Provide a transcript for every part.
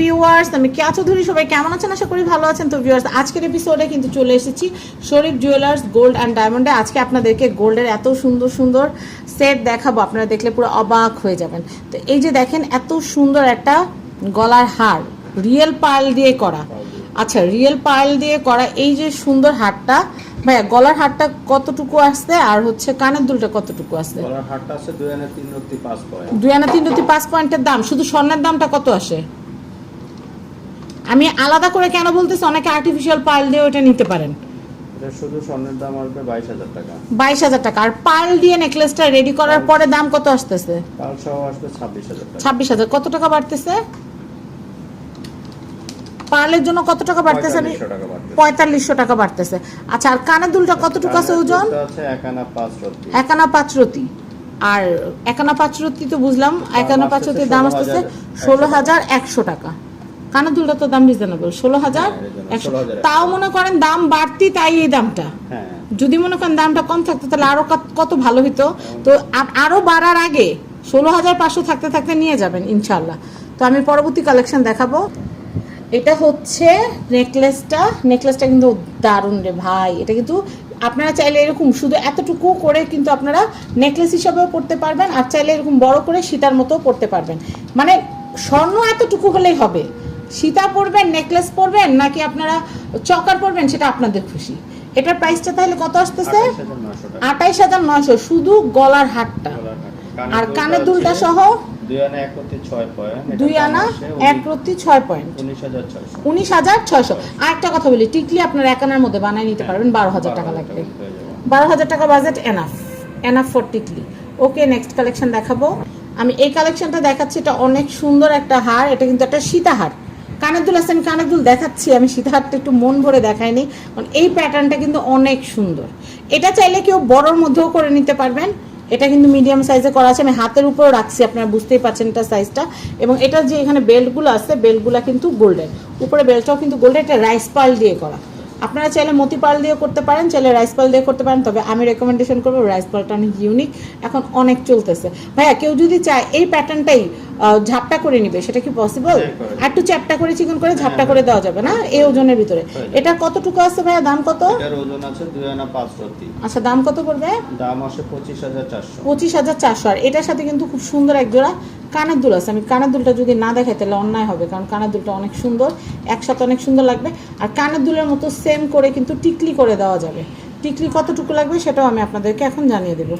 Viewers আমি কেয়া চৌধুরী সবাই কেমন আছেন? আশা করি ভালো আছেন। তো ভিউয়ার্স আজকের এপিসোডে কিন্তু চলে এসেছি শরীফ জুয়েলার্স গোল্ড অ্যান্ড ডায়মন্ডে আজকে আপনাদেরকে গোল্ডের এত সুন্দর সুন্দর সেট দেখাবো। আপনারা দেখলে পুরো অবাক হয়ে যাবেন। তো এই যে দেখেন এত সুন্দর একটা গলার হার রিয়েল পার্ল দিয়ে করা। আচ্ছা রিয়েল পার্ল দিয়ে করা এই যে সুন্দর হারটা ভাইয়া গলার হারটা কতটুকু আসছে? আর হচ্ছে কানের দুলটা কতটুকু আসছে? গলার হারটা আছে দুই আনা তিন পাঁচ পয়েন্ট। দুই আনা তিন রুটি পাঁচ পয়েন্টের দাম। শুধু স্বর্ণের দামটা কত আসে? আমি আলাদা করে কেন বলতেছি? অনেকে আর্টিফিশিয়াল পাইল দিয়ে ওটা নিতে পারেন। এটা শুধু স্বর্ণের দাম আসবে বাইশ হাজার টাকা। আর পাইল দিয়ে নেকলেসটা রেডি করার পরে দাম কত আসতেছে? সহ আসবে টাকা। কত টাকা বাড়তেছে? পার্লের জন্য কত টাকা বাড়তেছে? আমি 4500 টাকা বাড়বে পঁয়তাল্লিশশো টাকা বাড়তেছে। আচ্ছা আর কানের দুলটা কতটুকু আছে ওজন? দুলটা আছে রত্তি একানা পাঁচ রতি। আর একানা পাঁচ রতি তো বুঝলাম একানা পাঁচ রতির দাম আসতেছে ষোলো হাজার একশো টাকা। কানের দুলটা তো দাম রিজনেবল ষোলো হাজার হ্যাঁ, একশো তাও মনে করেন দাম বাড়তি তাই এই দামটা। হ্যাঁ। যদি মনে করেন দামটা কম থাকতো তাহলে আরও কত- কত ভালো হতো তো আরও বাড়ার আগে ষোলো হাজার পাঁচশো থাকতে থাকতে নিয়ে যাবেন ইনশাল্লাহ তো আমি পরবর্তী কালেকশন দেখাবো। এটা হচ্ছে নেকলেসটা নেকলেসটা কিন্তু দারুণ রে ভাই। এটা কিন্তু আপনারা চাইলে এরকম শুধু এতটুকু করে কিন্তু আপনারা নেকলেস হিসাবেও পড়তে পারবেন আর চাইলে এরকম বড় করে সীতার মতো পড়তে পারবেন। মানে স্বর্ণ এতটুকু হলেই হবে। সীতা পরবেন নেকলেস পরবেন নাকি আপনারা চকার পরবেন সেটা আপনাদের খুশি। এটার প্রাইসটা তাহলে কত আসতেছে? আঠাইশ হাজার নয়শো শুধু গলার হার। আর কানের দুলটা সহ? দুই আনা এক রত্তি ছয় পয়েন্ট এক হ্যাঁ, উনিশ হাজার ছয়শো। উনিশ আর একটা কথা বলি টিকলি আপনার একানার মধ্যে বানায় নিতে পারবেন বারো হাজার টাকা লাগবে। বারো হাজার টাকা বাজেট এনাফ এনাফ ফর টিকলি। ওকে নেক্সট কালেকশন দেখাবো। আমি এই কালেকশনটা দেখাচ্ছি এটা অনেক সুন্দর একটা হার এটা কিন্তু একটা সীতাহার কানের দুল আছে আমি দেখাচ্ছি, আমি সীতাহারটা একটু মন ভরে দেখাইনি, কারণ এই প্যাটার্নটা কিন্তু অনেক সুন্দর। এটা চাইলে কেউ বড়র মধ্যেও করে নিতে পারবেন, এটা কিন্তু মিডিয়াম সাইজে করা আছে, আমি হাতের উপরেও রাখছি, আপনারা বুঝতেই পারছেন এটা সাইজটা এবং এটা যে এখানে বেল্টগুলো আছে বেল্টগুলো কিন্তু গোল্ডেন উপরে বেল্টটাও কিন্তু গোল্ডেন এটা রাইস পাল দিয়ে করা। আপনারা চাইলে মতি পাল দিয়ে করতে পারেন, চাইলে রাইস পাল দিয়ে করতে পারেন, তবে আমি রেকমেন্ডেশন করব রাইস পালটা অনেক ইউনিক এখন অনেক চলতেছে। ভাইয়া, কেউ যদি চায়, এই প্যাটার্নটাই ঝাপটা করে নিবে সেটা কি পসিবল হ্যাঁ, আর একটু চ্যাপটা করে চিকন করে ঝাপটা করে দেওয়া যাবে না এই ওজনের ভিতরে। এটা কতটুকু আছে ভাইয়া? দাম কত? এটার ওজন আছে দুই আনা পাঁচ রত্তি আচ্ছা দাম কত পড়বে? দাম পঁচিশ হাজার চারশো। আর এটার সাথে কিন্তু খুব সুন্দর এক জোড়া কানের দুল আছে। আমি কানের দুলটা যদি না দেখাই তাহলে অন্যায় হবে কারণ কানের দুলটা অনেক সুন্দর একসাথে অনেক সুন্দর লাগবে। আর কানের দুলের মতো সেম করে কিন্তু টিকলি করে দেওয়া যাবে। টিকলি কতটুকু লাগবে সেটাও আমি আপনাদেরকে এখন জানিয়ে দেবো।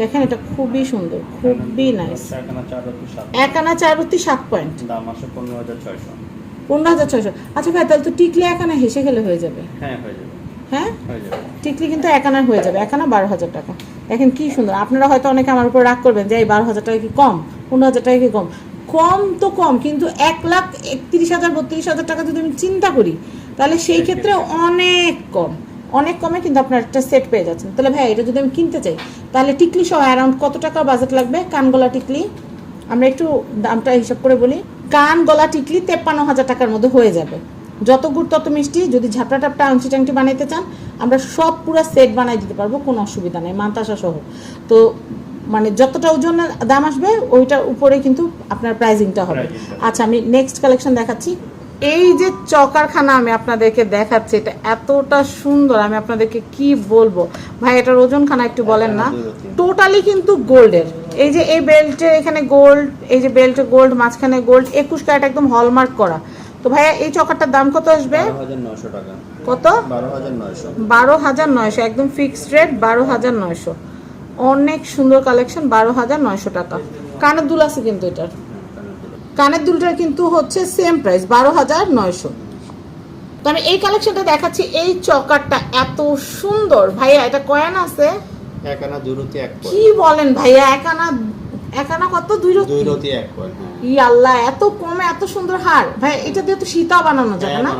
দেখেন এটা খুবই সুন্দর খুবই নাইস এক আনা চার রত্তি সাত পয়েন্ট দাম আসে পনেরো হাজার ছয়শো। পনেরো হাজার ছয়শো। আচ্ছা ভাই তাহলে তো টিকলি এক আনা হেসে গেলে হয়ে যাবে। হ্যাঁ হয়ে যাবে। হ্যাঁ? টিকলি কিন্তু এক আনার হয়ে যাবে এক আনা বারো হাজার টাকা। দেখেন কি সুন্দর। আপনারা হয়তো অনেকে আমার উপর রাগ করবেন যে এই বারো হাজার টাকা কি কম? পনেরো হাজার টাকা কি কম? কম তো কম কিন্তু এক লাখ একত্রিশ হাজার বত্রিশ হাজার টাকা যদি আমি চিন্তা করি তাহলে সেই ক্ষেত্রে অনেক কম। অনেক কমে কিন্তু আপনার একটা সেট পেয়ে যাচ্ছেন। তাহলে ভাই এটা যদি আমি কিনতে চাই তাহলে টিকলি সহ অ্যারাউন্ড কত টাকা বাজেট লাগবে? কানগলা টিকলি? আমরা একটু দামটা হিসাব করে বলি। কান গলা টিকলি তেপ্পান্ন হাজার টাকার মধ্যে হয়ে যাবে। যত গুড় তত মিষ্টি। যদি ঝাপটা টাপটা আংটি টাংটি বানাইতে চান আমরা সব পুরো সেট বানাই দিতে পারব কোনো অসুবিধা নেই মান্তাসা সহ। তো মানে যতটা ওজন দাম আসবে ওইটার উপরে কিন্তু আপনার প্রাইজিংটা হবে। আচ্ছা আমি নেক্সট কালেকশন দেখাচ্ছি। এই যে চকারখানা আমি আপনাদেরকে দেখাচ্ছি এটা এতটা সুন্দর আমি আপনাদেরকে কি বলব? ভাই এটার ওজনখানা একটু বলেন না। টোটালি কিন্তু গোল্ডের। এই যে এই বেল্টের এখানে গোল্ড এই যে বেল্টে গোল্ড মাঝখানে গোল্ড একুশ ক্যারেট একদম হলমার্ক করা। তো ভাইয়া এই চকারটার দাম কত আসবে? কত? বারো হাজার নয়শো। বারো হাজার নয়শো একদম ফিক্সড রেট বারো হাজার নয়শো। অনেক সুন্দর কালেকশন বারো হাজার নয়শো টাকা। কানের দুল আছে কিন্তু এটার। কানের দুলটার কিন্তু হচ্ছে সেম প্রাইস বারো হাজার নয়শো। তো আমি এই কালেকশনটা দেখাচ্ছি এই চকারটা এত সুন্দর। ভাইয়া এটা কয়ান আছে? এক আনা দুই রতি এক কি বলেন ভাইয়া একানা একানা কত? দুই রতি? দুই রতি এক হ্যাঁ। ই আল্লাহ এত কমে এত সুন্দর হার। ভাই এটা দিয়ে তো সীতা বানানো যাবে হ্যাঁ, না।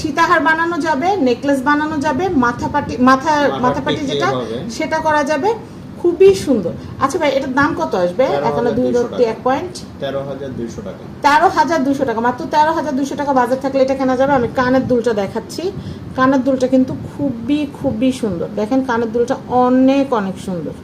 সীতাহার বানানো যাবে নেকলেস বানানো যাবে মাথা পাটি মাথা মাথা পাটি যেটা সেটা করা যাবে। খুবই সুন্দর। আচ্ছা ভাই এটার দাম কত আসবে? এখানে দুই দুইশো রত্তি এক পয়েন্ট তেরো হাজার দুইশো টাকা। তেরো হাজার দুশো টাকা। মাত্র তেরো হাজার দুশো টাকা বাজার থাকলে এটা কেনা যাবে? আমি কানের দুলটা দেখাচ্ছি। কানের দুলটা কিন্তু খুবই খুবই সুন্দর। দেখেন কানের দুলটা অনেক অনেক সুন্দর।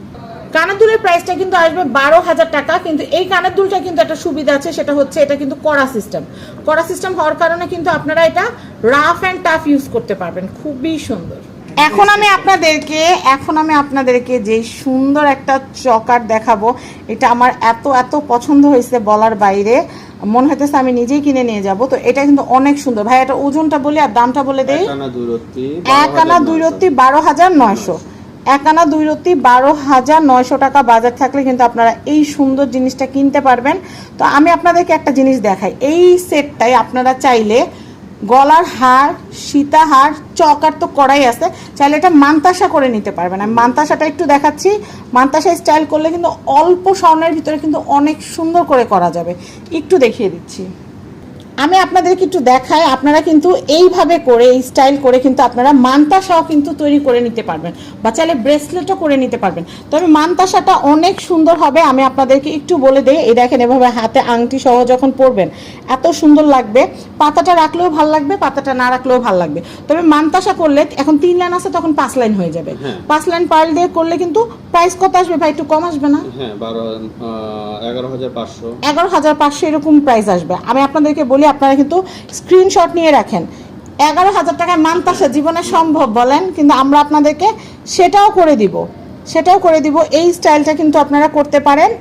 কানের দুলের প্রাইসটা কিন্তু আসবে বারো হাজার টাকা কিন্তু এই কানের দুলটা কিন্তু একটা সুবিধা আছে সেটা হচ্ছে এটা কিন্তু কড়া সিস্টেম কড়া সিস্টেম হওয়ার কারণে কিন্তু আপনারা এটা রাফ অ্যান্ড টাফ ইউজ করতে পারবেন। খুবই সুন্দর। এখন আমি আপনাদেরকে এখন আমি আপনাদেরকে যে সুন্দর একটা চকার দেখাবো এটা আমার এত এত পছন্দ হয়েছে বলার বাইরে। মনে হইতেছে আমি নিজেই কিনে নিয়ে যাব। তো এটা কিন্তু অনেক সুন্দর। ভাই এটা ওজনটা বলে আর দামটা বলে দেই। এক আনা দুই রত্তি বারো হাজার নয়শো। এক আনা দুই রত্তি বারো হাজার নয়শো টাকা বাজার থাকলে কিন্তু আপনারা এই সুন্দর জিনিসটা কিনতে পারবেন। তো আমি আপনাদেরকে একটা জিনিস দেখাই। এই সেটটাই আপনারা চাইলে গলার হার সীতাহার চকার তো করাই আছে। চাইলে এটা মান্তাসা করে নিতে পারবেন। আমি মান্তাসাটা একটু দেখাচ্ছি। মান্তাসা স্টাইল করলে কিন্তু অল্প স্বর্ণের ভিতরে কিন্তু অনেক সুন্দর করে করা যাবে। একটু দেখিয়ে দিচ্ছি। আমি আপনাদেরকে একটু দেখাই আপনারা কিন্তু এইভাবে করে এই স্টাইল করে কিন্তু আপনারা মানতাসাও কিন্তু তৈরি করে নিতে পারবেন বা চাইলে ব্রেসলেটও করে নিতে পারবেন। তবে মানতাসাটা অনেক সুন্দর হবে আমি আপনাদেরকে একটু বলে দিই এই দেখেন এভাবে হাতে আংটি সহ যখন পরবেন এত সুন্দর লাগবে। পাতাটা রাখলেও ভালো লাগবে পাতাটা না রাখলেও ভালো লাগবে। তবে মানতাসা করলে এখন তিন লাইন আছে তখন পাঁচ লাইন হয়ে যাবে। হ্যাঁ। পাঁচ লাইন পার্ল দিয়ে করলে কিন্তু প্রাইস কত আসবে ভাই? একটু কম আসবে না? হ্যাঁ এগারো হাজার পাঁচশো। এগারো হাজার পাঁচশো এরকম প্রাইস আসবে। আমি আপনাদেরকে বলি আপনারা কিন্তু স্ক্রিনশট নিয়ে রাখেন। এগারো হাজার টাকায় মানতাসা জীবনে সম্ভব বলেন, কিন্তু আমরা আপনাদেরকে সেটাও করে দিব। সেটাও করে দিব, এই স্টাইলটা কিন্তু আপনারা করতে পারেন।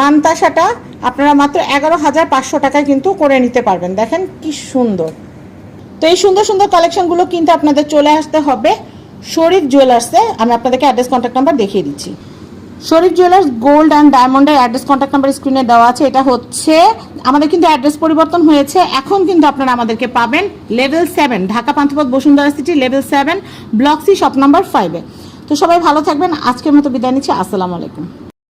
মানতাসাটা আপনারা মাত্র এগারো হাজার পাঁচশো টাকায় কিন্তু করে নিতে পারবেন। দেখেন কি সুন্দর। তো এই সুন্দর সুন্দর কালেকশনগুলো কিন্তু আপনাদের চলে আসতে হবে। শরীফ জুয়েলার্সে আমি আপনাদেরকে অ্যাড্রেস কন্ট্যাক্ট নাম্বার দেখিয়ে দিচ্ছি। শরীফ জুয়েলার্স গোল্ড অ্যান্ড ডায়মন্ডের অ্যাড্রেস কন্ট্যাক্ট নাম্বার স্ক্রিনে দেওয়া আছে। এটা হচ্ছে, আমাদের কিন্তু অ্যাড্রেস পরিবর্তন হয়েছে। এখন কিন্তু আপনারা আমাদেরকে পাবেন level seven Dhaka Panthapath Bashundhara city level seven block C shop number ফাইভে তো সবাই ভালো থাকবেন। আজকের মতো বিদায় নিচ্ছি। আসসালামু আলাইকুম।